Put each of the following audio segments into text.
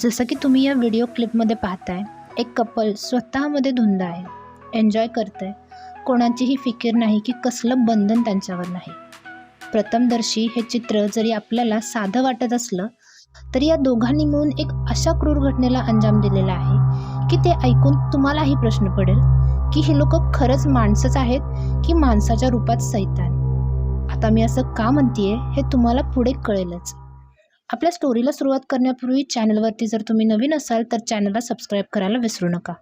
जसं की तुम्ही या व्हिडिओ क्लिपमध्ये पाहताय एक कपल स्वतःमध्ये धुंद आहे एन्जॉय करत आहे कोणाचीही फिकीर नाही की कसलं बंधन त्यांच्यावर नाही. प्रथमदर्शी हे चित्र जरी आपल्याला साधं वाटत असलं तरी या दोघांनी मिळून एक अशा क्रूर घटनेला अंजाम दिलेला आहे की ते ऐकून तुम्हालाही प्रश्न पडेल की ही लोक खरंच माणसंच आहेत की माणसाच्या रूपात सैतान. आता मी असं का म्हणतेय हे तुम्हाला पुढे कळेलच. आपल्या स्टोरीला सुरुवात करण्यापूर्वी चॅनलवरती जर तुम्ही नवीन असाल तर चॅनलला सबस्क्राईब करायला विसरू नका.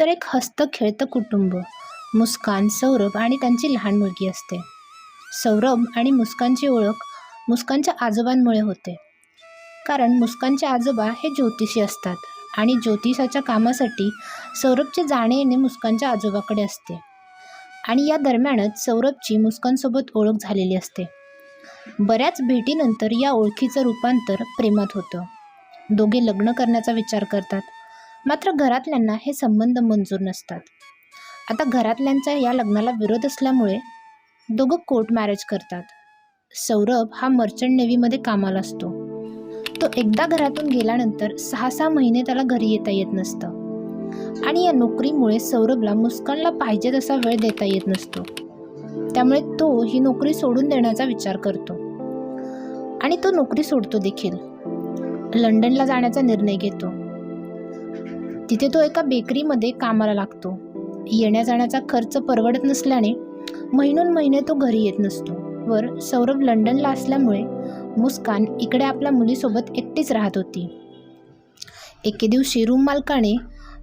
तर एक हस्त खेळतं कुटुंब मुस्कान सौरभ आणि त्यांची लहान मुलगी असते. सौरभ आणि मुस्कानची ओळख मुस्कानच्या आजोबांमुळे होते. कारण मुस्कानचे आजोबा हे ज्योतिषी असतात आणि ज्योतिषाच्या कामासाठी सौरभचे जाणे येणे मुस्कानच्या आजोबाकडे असते. आणि या दरम्यानच सौरभची मुस्कानसोबत ओळख झालेली असते. बऱ्याच भेटीनंतर या ओळखीचं रूपांतर प्रेमात होतं. दोघे लग्न करण्याचा विचार करतात. मात्र घरातल्यांना हे संबंध मंजूर नसतात. आता घरातल्यांचा या लग्नाला विरोध असल्यामुळे दोघं कोर्ट मॅरेज करतात. सौरभ हा मर्चंट नेव्हीमध्ये कामाला असतो. तो एकदा घरातून गेल्यानंतर सहा सहा महिने त्याला घरी येता येत नसतं. आणि या नोकरीमुळे सौरभला मुस्कानला पाहिजे तसा वेळ देता येत नसतो. त्यामुळे तो ही नोकरी सोडून देण्याचा विचार करतो. आणि तो नोकरी सोडतो देखील. लंडनला जाण्याचा निर्णय घेतो. तिथे तो एका बेकरीमध्ये कामाला लागतो. येण्या जाण्याचा खर्च परवडत नसल्याने महिनोन महिने तो घरी येत नसतो. वर सौरभ लंडनला असल्यामुळे मुस्कान इकडे आपल्या मुलीसोबत एकटीच राहत होती. एके दिवशी रूम मालकाने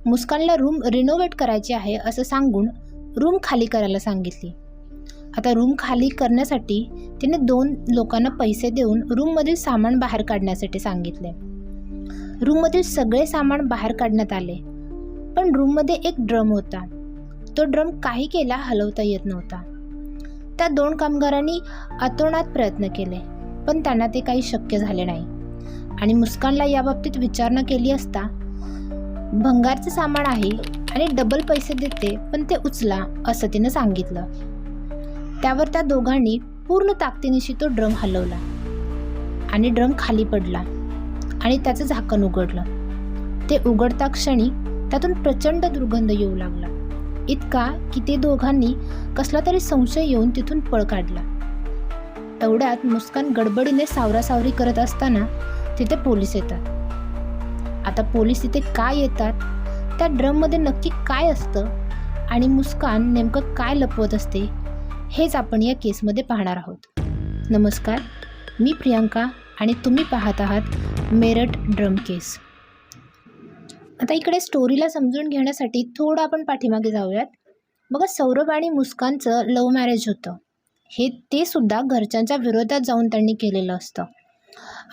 मुस्कानला रूम रिनोव्हेट करायची आहे असं सांगून रूम खाली करायला सांगितली. आता रूम खाली करण्यासाठी तिने दोन लोकांना पैसे देऊन रूममधील सामान बाहेर काढण्यासाठी सांगितले. रूममधील सगळे सामान बाहेर काढण्यात आले पण रूममध्ये एक ड्रम होता. तो ड्रम काही केला हलवता येत नव्हता. त्या दोन कामगारांनी अतोनात प्रयत्न केले पण त्यांना ते काही शक्य झाले नाही. आणि मुस्कानला याबाबतीत विचारणा केली असता भंगारचं सामान आहे आणि डबल पैसे देते पण ते उचला असं तिनं सांगितलं. त्यावर त्या दोघांनी पूर्ण ताकदीनिशी तो ड्रम हलवला. आणि ड्रम खाली पडला आणि त्याचं झाकण उघडलं. ते उघडता क्षणी त्यातून प्रचंड दुर्गंध येऊ लागला. इतका की ते दोघांनी कसला तरी संशय येऊन तिथून पळ काढला. तेवढ्यात मुस्कान गडबडीने सावरासावरी करत असताना तिथे पोलीस येतात. आता पोलीस तिथे काय येतात? त्या ड्रममध्ये नक्की काय असतं? आणि मुस्कान नेमकं काय लपवत असते? हेच आपण या केसमध्ये पाहणार आहोत. नमस्कार मी प्रियांका आणि तुम्ही पाहत आहात मेरठ ड्रम केस. आता इकडे स्टोरीला समजून घेण्यासाठी थोडं आपण पाठीमागे जाऊयात. बघा सौरभ आणि मुस्कानचं लव्ह मॅरेज होतं. हे ते सुद्धा घरच्यांच्या विरोधात जाऊन त्यांनी केलेलं असतं.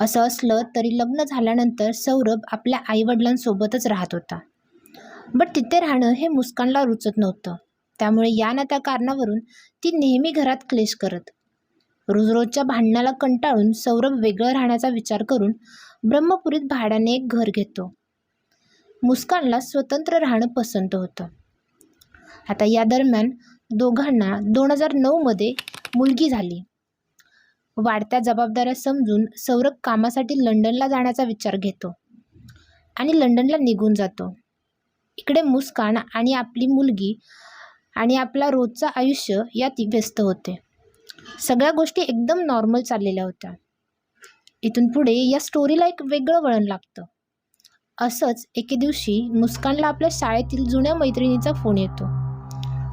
असं असलं तरी लग्न झाल्यानंतर सौरभ आपल्या आईवडिलांसोबतच राहत होता. बट तिथे राहणं हे मुस्कानला रुचत नव्हतं. त्यामुळे या ना त्या कारणावरून ती नेहमी घरात क्लेश करत. रोज रोजच्या भांडणाला कंटाळून सौरभ वेगळं राहण्याचा विचार करून ब्रह्मपुरीत भाड्याने एक घर घेतो. मुस्कानला स्वतंत्र राहणं पसंत होतं. आता या दरम्यान दोघांना दोन हजार नऊमध्ये मुलगी झाली. वाढत्या जबाबदाऱ्या समजून सौरभ कामासाठी लंडनला जाण्याचा विचार घेतो आणि लंडनला निघून जातो. इकडे मुस्कान आणि आपली मुलगी आणि आपला रोजचं आयुष्य यात व्यस्त होते. सगळ्या गोष्टी एकदम नॉर्मल चाललेल्या होत्या. इथून पुढे या स्टोरीला एक वेगळं वळण लागतं. असंच एके दिवशी मुस्कानला आपल्या शाळेतील जुन्या मैत्रिणीचा फोन येतो.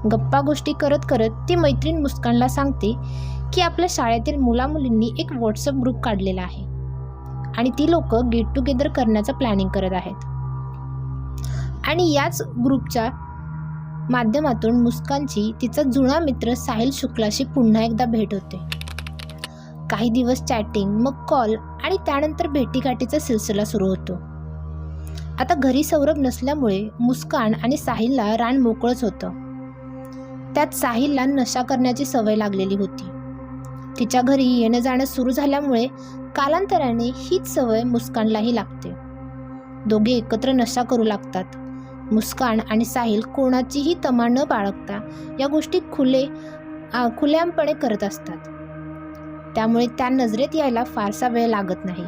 गप्पा गोष्टी करत करत ती मैत्रीण मुस्कानला सांगते की आपल्या शाळेतील मुलामुलींनी एक व्हॉट्सअप ग्रुप काढलेला आहे. आणि ती लोक गेट टुगेदर करण्याचं प्लॅनिंग करत आहेत. आणि याच ग्रुपच्या माध्यमातून मुस्कानची तिचा जुना मित्र साहिल शुक्लाशी पुन्हा एकदा भेट होते. काही दिवस चॅटिंग मग कॉल आणि त्यानंतर भेटीगाठीचा सिलसिला सुरू होतो. आता घरी सौरभ नसल्यामुळे मुस्कान आणि साहिलला रान मोकळंच होतं. त्यात साहिलला नशा करण्याची सवय लागलेली होती. तिच्या घरी येणं जाणं सुरू झाल्यामुळे कालांतराने हीच सवय मुस्कानलाही लागते. दोघे एकत्र नशा करू लागतात. मुस्कान आणि साहिल कोणाचीही तमा न बाळगता या गोष्टी खुले खुल्यामपणे करत असतात. त्यामुळे त्या नजरेत यायला फारसा वेळ लागत नाही.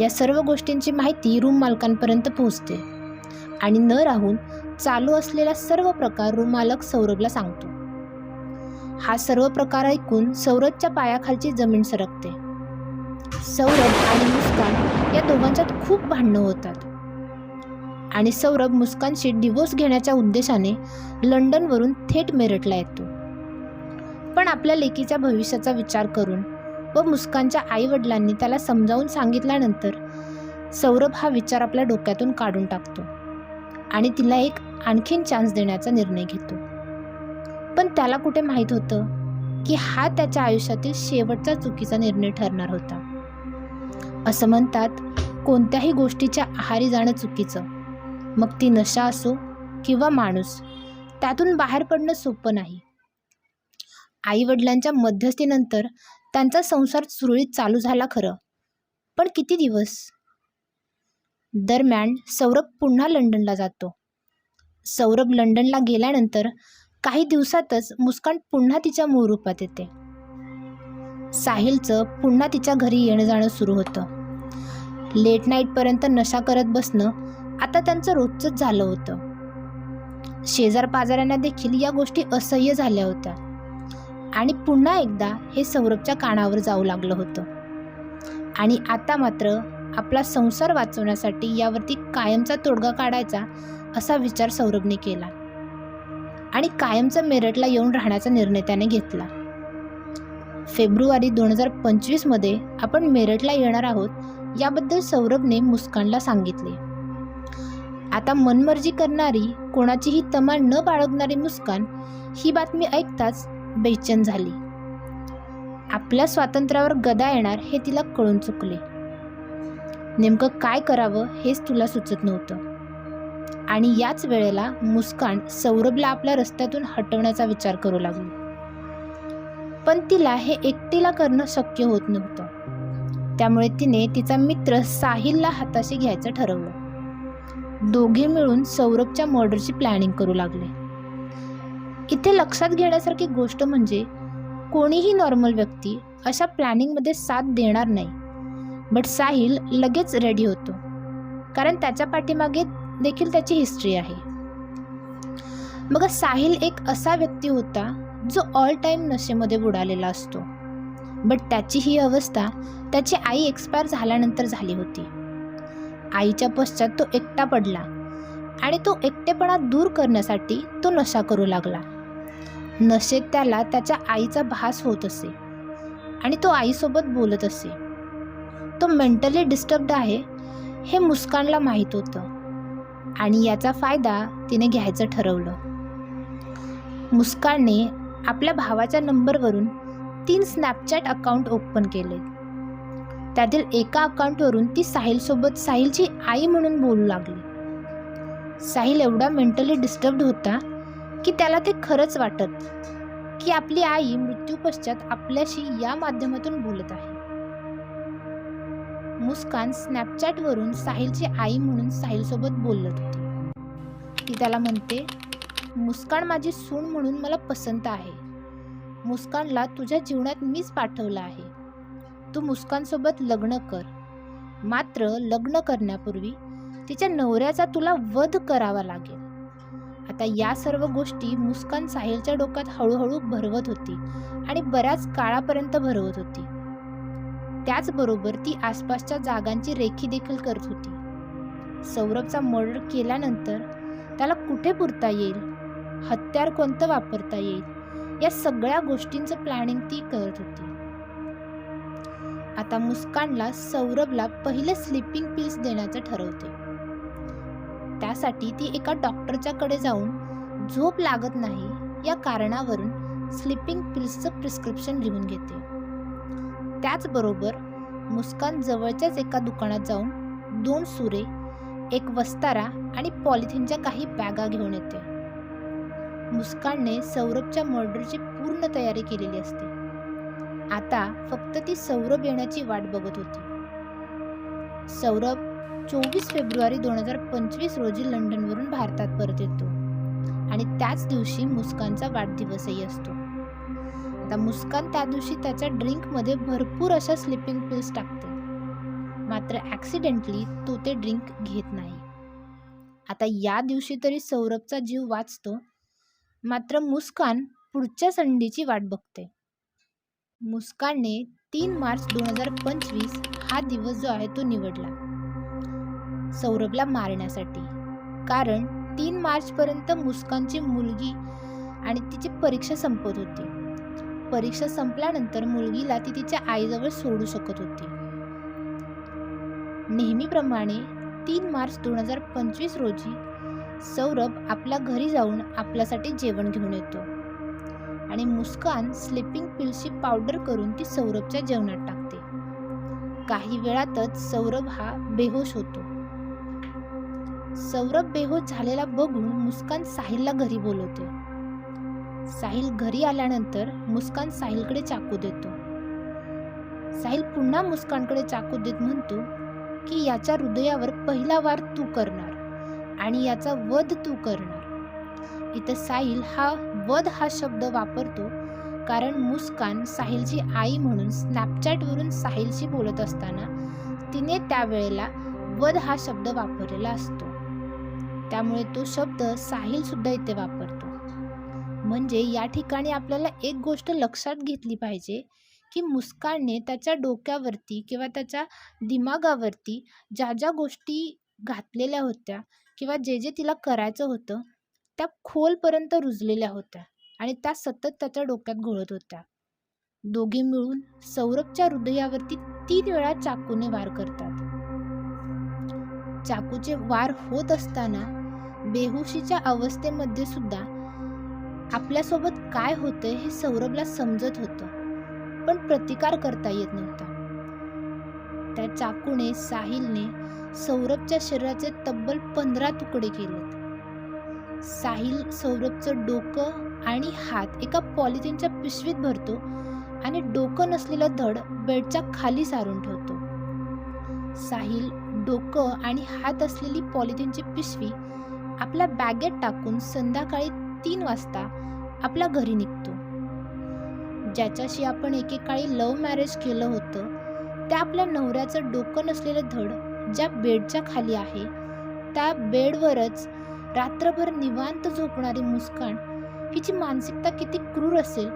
या सर्व गोष्टींची माहिती रूम मालकांपर्यंत पोहोचते आणि न राहून चालू असलेला सर्व प्रकार रूम मालक सौरभला सांगतो. हा सर्व प्रकार ऐकून सौरभच्या पायाखालची जमीन सरकते. सौरभ आणि मुस्कान या दोघांच्यात खूप भांडणं होतात. आणि सौरभ मुस्कानशी डिवोर्स घेण्याच्या उद्देशाने लंडनवरून थेट मेरठला येतो. पण आपल्या लेकीच्या भविष्याचा विचार करून व मुस्कानच्या आईवडिलांनी त्याला समजावून सांगितल्यानंतर सौरभ हा विचार आपल्या डोक्यातून काढून टाकतो आणि तिला एक आणखीन चान्स देण्याचा निर्णय घेतो. पण त्याला कुठे माहीत होतं की हा त्याच्या आयुष्यातील शेवटचा चुकीचा निर्णय ठरणार होता? असं म्हणतात कोणत्याही गोष्टीच्या आहारी जाणं चुकीचं. मग ती नशा असो किंवा माणूस त्यातून बाहेर पडणं सोपं नाही. आईवडिलांच्या मध्यस्थीनंतर त्यांचा संसार सुरळीत चालू झाला खरं. पण किती दिवस? दरम्यान सौरभ पुन्हा लंडनला जातो. सौरभ लंडनला गेल्यानंतर काही दिवसातच मुस्कान पुन्हा तिच्या मूळ रूपात येते. साहिलचं पुन्हा तिच्या घरी येणं जाणं सुरू होतं. लेट नाईटपर्यंत नशा करत बसणं आता त्यांचं रोजचंच झालं होतं. शेजार पाजाऱ्यांना देखील या गोष्टी असह्य झाल्या होत्या. आणि पुन्हा एकदा हे सौरभच्या कानावर जाऊ लागलं होतं. आणि आता मात्र आपला संसार वाचवण्यासाठी यावरती कायमचा तोडगा काढायचा असा विचार सौरभने केला. आणि कायमचा मेरठला येऊन राहण्याचा निर्णय त्याने घेतला. फेब्रुवारी दोन हजार पंचवीसमध्ये आपण मेरठला येणार आहोत याबद्दल सौरभने मुस्कानला सांगितले. आता मनमर्जी करणारी कोणाचीही तमा न बाळगणारी मुस्कान ही बातमी ऐकताच बेचैन झाली. आपल्या स्वातंत्र्यावर गदा येणार हे तिला कळून चुकले. नेमकं काय करावं हेच तुला सुचत नव्हतं. आणि याच वेळेला मुस्कान सौरभला आपल्या रस्त्यातून हटवण्याचा विचार करू लागली. पण तिला हे एकटीला करणं शक्य होत नव्हतं. त्यामुळे तिने तिचा मित्र साहिलला हाताशी घ्यायचं ठरवलं. दोघे मिळून सौरभच्या मर्डरची प्लॅनिंग करू लागले. इथे लक्षात घेण्यासारखी गोष्ट म्हणजे कोणीही नॉर्मल व्यक्ती अशा प्लॅनिंगमध्ये साथ देणार नाही. बट साहिल लगेच रेडी होतो. कारण त्याच्या पाठीमागे देखील त्याची हिस्ट्री आहे. मग साहिल एक असा व्यक्ती होता जो ऑल टाईम नशेमध्ये बुडालेला असतो. बट त्याची ही अवस्था त्याची आई एक्सपायर झाल्यानंतर झाली होती. आईच्या पश्चात तो एकटा पडला आणि तो एकटेपणा दूर करण्यासाठी तो नशा करू लागला. नशेत त्याला त्याच्या आईचा भास होत असे आणि तो आईसोबत बोलत असे. तो मेंटली डिस्टर्ब्ड आहे हे मुस्कानला माहीत होतं आणि याचा फायदा तिने घ्यायचं ठरवलं. मुस्कानने आपल्या भावाच्या नंबरवरून तीन स्नॅपचॅट अकाउंट ओपन केले. त्यातील एका अकाउंटवरून ती साहिलसोबत साहिलची आई म्हणून बोलू लागली. साहिल एवढा मेंटली डिस्टर्ब्ड होता की त्याला ते खरंच वाटत की आपली आई मृत्यूपश्चात आपल्याशी या माध्यमातून बोलत आहे. मुस्कान स्नॅपचॅटवरून साहिलची आई म्हणून साहिलसोबत बोलत होती. ती त्याला म्हणते मुस्कान माझी सून म्हणून मला पसंत आहे. मुस्कानला तुझ्या जीवनात मीच पाठवलं आहे. तू मुस्कानसोबत लग्न कर. मात्र लग्न करण्यापूर्वी तिच्या नवऱ्याचा तुला वध करावा लागेल. आता या सर्व गोष्टी मुस्कान साहिलच्या डोक्यात हळूहळू भरवत होती आणि बऱ्याच काळापर्यंत भरवत होती. त्याचबरोबर ती आसपासच्या जागांची रेखी देखील करत होती. सौरभचा मर्डर केल्यानंतर त्याला कुठे पुरता येईल? हत्यार कोणतं वापरता येईल? या सगळ्या गोष्टींचं प्लॅनिंग ती करत होती. आता मुस्कानला सौरभला पहिले स्लिपिंग पिल्स देण्याचं ठरवते. त्यासाठी ती एका डॉक्टरच्याकडे जाऊन झोप लागत नाही या कारणावरून स्लिपिंग पिल्सचं प्रिस्क्रिप्शन लिहून घेते. त्याचबरोबर मुस्कान जवळच्याच एका दुकानात जाऊन दोन सुरे एक वस्तारा आणि पॉलिथिनच्या काही बॅगा घेऊन येते. मुस्कानने सौरभच्या मर्डरची पूर्ण तयारी केलेली असते. आता फक्त ती सौरभ येण्याची वाट बघत होती. सौरभ चोवीस फेब्रुवारी दोन हजार पंचवीस रोजी लंडनवरून भारतात परत येतो आणि त्याच दिवशी मुस्कानचा वाढदिवसही असतो. आता मुस्कान त्या दिवशी त्याच्या ड्रिंकमध्ये भरपूर अशा स्लिपिंग पिल्स टाकते. मात्र ॲक्सिडेंटली तो ते ड्रिंक घेत नाही. आता या दिवशी तरी सौरभचा जीव वाचतो मात्र मुस्कान पुढच्या संधीची वाट बघते. मुस्कानने तीन मार्च दोन हजार पंचवीस हा दिवस जो आहे तो निवडला. सौरभला मारण्यासाठी. कारण तीन मार्चपर्यंत मुस्कानची मुलगी आणि तिची परीक्षा संपत होती. परीक्षा संपल्यानंतर मुलगीला ती तिच्या आईजवळ सोडू शकत होती. नेहमीप्रमाणे तीन मार्च दोन हजार पंचवीस रोजी सौरभ आपल्या घरी जाऊन आपल्यासाठी जेवण घेऊन येतो. आणि मुस्कान स्लिपिंग पिलची पावडर करून ती सौरभच्या जेवणात टाकते. काही वेळातच सौरभ हा बेहोश होतो. सौरभ बेहोश झालेला बघून मुस्कान साहिलला घरी बोलवते. साहिल घरी आल्यानंतर मुस्कान साहिलकडे चाकू देतो. साहिल पुन्हा मुस्कानकडे चाकू देत म्हणतो की याच्या हृदयावर पहिला वार तू करणार आणि याचा वध तू करणार. इथं साहिल हा वध हा शब्द वापरतो कारण मुस्कान साहिलची आई म्हणून स्नॅपचॅटवरून साहिलशी बोलत असताना तिने त्यावेळेला वध हा शब्द वापरलेला असतो. त्यामुळे तो शब्द साहिल सुद्धा इथे वापरतो. म्हणजे या ठिकाणी आपल्याला एक गोष्ट लक्षात घेतली पाहिजे की मुस्कानने त्याच्या डोक्यावरती किंवा त्याच्या दिमागावरती ज्या ज्या गोष्टी घातलेल्या होत्या किंवा जे जे तिला करायचं होतं त्या खोलपर्यंत रुजलेल्या होत्या आणि त्या सतत त्याच्या डोक्यात घोळत होत्या. दोघे मिळून सौरभच्या हृदयावरती तीन वेळा चाकूने वार करतात. चाकूचे वार होत असताना बेहुशीच्या अवस्थेमध्ये सुद्धा आपल्यासोबत काय होतंय हे सौरभला समजत होतं पण प्रतिकार करता येत नव्हता. त्या चाकूने साहिलने सौरभच्या शरीराचे तब्बल पंधरा तुकडे केलेत. साहिल सौरभचं डोकं आणि हात एका पॉलिथिनच्या पिशवीत भरतो आणि डोकं नसलेलं धड बेडच्या खाली सारून ठेवतो. साहिल डोकं आणि हात असलेली पॉलिथिनची पिशवी आपल्या बॅगेत टाकून संध्याकाळी तीन वाजता आपल्या घरी निघतो. ज्याच्याशी आपण एकेकाळी लव्ह मॅरेज केलं होतं त्या आपल्या नवऱ्याचं डोकं नसलेलं धड ज्या बेडच्या खाली आहे त्या बेडवरच रात्रभर निवांत झोपणारी मुस्कान हिची मानसिकता किती क्रूर असेल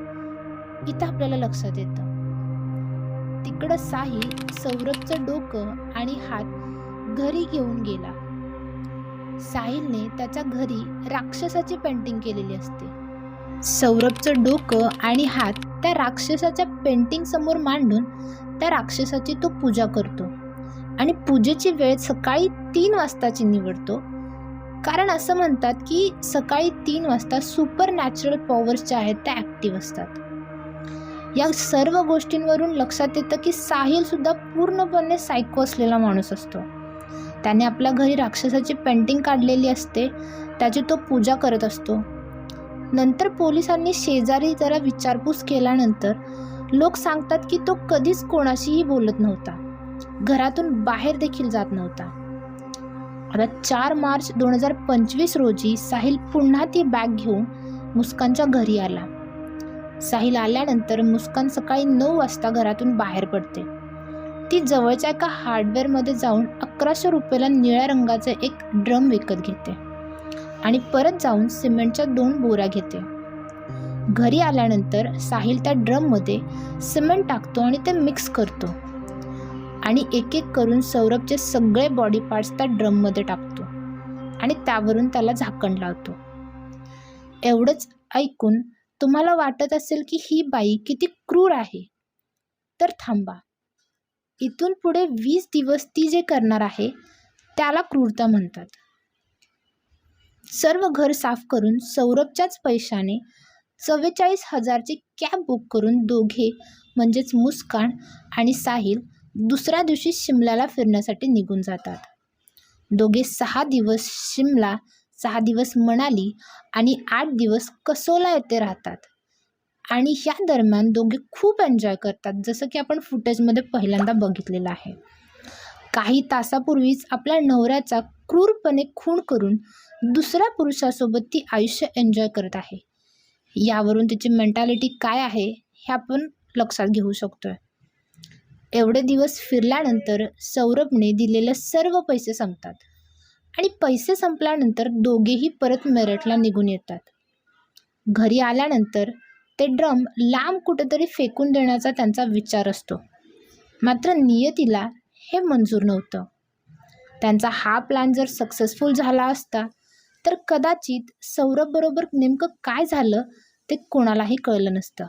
इथं आपल्याला लक्षात येतं. तिकडं साहिल सौरभचं डोकं आणि हात घरी घेऊन गेला. साहिलने त्याच्या घरी राक्षसाची पेंटिंग केलेली असते. सौरभचं डोकं आणि हात त्या राक्षसाच्या पेंटिंग समोर मांडून त्या राक्षसाची तो पूजा करतो. आणि पूजेची वेळ सकाळी तीन वाजताची निवडतो. कारण असं म्हणतात की सकाळी तीन वाजता सुपर नॅचरल पॉवर्स ज्या आहेत त्या ॲक्टिव्ह असतात. या सर्व गोष्टींवरून लक्षात येतं की साहिलसुद्धा पूर्णपणे सायको असलेला माणूस असतो. त्याने आपल्या घरी राक्षसाची पेंटिंग काढलेली असते त्याची तो पूजा करत असतो. नंतर पोलिसांनी शेजारी जरा विचारपूस केल्यानंतर लोक सांगतात की तो कधीच कोणाशीही बोलत नव्हता. घरातून बाहेर देखील जात नव्हता. आता चार मार्च दोन हजार पंचवीस रोजी साहिल पुन्हा ती बॅग घेऊन मुस्कानच्या घरी आला. साहिल आल्यानंतर मुस्कान सकाळी नऊ वाजता घरातून बाहेर पडते. ती जवळच्या एका हार्डवेअरमध्ये जाऊन अकराशे रुपयाला निळ्या रंगाचे एक ड्रम विकत घेते आणि परत जाऊन सिमेंटच्या दोन बोऱ्या घेते. घरी आल्यानंतर साहिल त्या ड्रममध्ये सिमेंट टाकतो आणि ते मिक्स करतो. आणि एक एक करून सौरभचे सगळे बॉडी पार्ट्स त्या ड्रममध्ये टाकतो. आणि त्यावरून त्याला झाकण लावतो. एवढंच ऐकून तुम्हाला वाटत असेल की ही बाई किती क्रूर आहे? तर थांबा. इथून पुढे वीस दिवस ती जे करणार आहे त्याला क्रूरता म्हणतात. सर्व घर साफ करून सौरभच्याच पैशाने चव्वेचाळीस हजारची कॅब बुक करून दोघे म्हणजेच मुस्कान आणि साहिल दुसऱ्या दिवशी शिमल्याला फिरण्यासाठी निघून जातात. दोघे सहा दिवस शिमला सहा दिवस मनाली आणि आठ दिवस कसोला येथे राहतात. आणि ह्या दरम्यान दोघे खूप एन्जॉय करतात जसं की आपण फुटेजमध्ये पहिल्यांदा बघितलेलं आहे. काही तासापूर्वीच आपल्या नवऱ्याचा क्रूरपणे खून करून दुसऱ्या पुरुषासोबत ती आयुष्य एन्जॉय करत आहे. यावरून तिची मेंटॅलिटी काय आहे हे आपण लक्षात घेऊ शकतोय. एवढे दिवस फिरल्यानंतर सौरभने दिलेले सर्व पैसे संपतात आणि पैसे संपल्यानंतर दोघेही परत मेरठला निघून येतात. घरी आल्यानंतर ते ड्रम लांब कुठेतरी फेकून देण्याचा त्यांचा विचार असतो. मात्र नियतीला हे मंजूर नव्हतं. त्यांचा हा प्लॅन जर सक्सेसफुल झाला असता तर कदाचित सौरभबरोबर नेमकं काय झालं ते कोणालाही कळलं नसतं.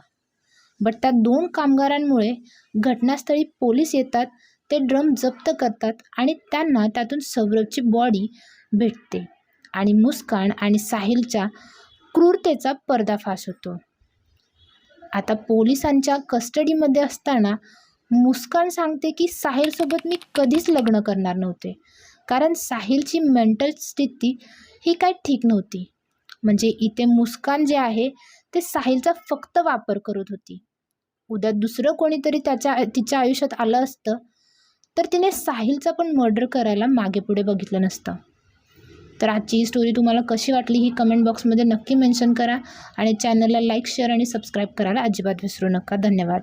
बट त्या दोन कामगारांमुळे घटनास्थळी पोलीस येतात ते ड्रम जप्त करतात आणि त्यांना त्यातून सौरभची बॉडी भेटते आणि मुस्कान आणि साहिलच्या क्रूरतेचा पर्दाफाश होतो. आता पोलिसांच्या कस्टडीमध्ये असताना मुस्कान सांगते की साहिलसोबत मी कधीच लग्न करणार नव्हते कारण साहिलची मेंटल स्थिती ही काही ठीक नव्हती. म्हणजे इथे मुस्कान जे आहे ते साहिलचा फक्त वापर करत होती. उद्या दुसरं कोणीतरी त्याच्या तिच्या आयुष्यात आलं असतं तर तिने साहिलचा पण मर्डर करायला मागे पुढे बघितलं नसतं. तर आजची ही स्टोरी तुम्हाला कशी वाटली ही कमेंट बॉक्समध्ये नक्की मेन्शन करा आणि चॅनलला लाईक शेअर आणि सबस्क्राईब करायला अजिबात विसरू नका. धन्यवाद.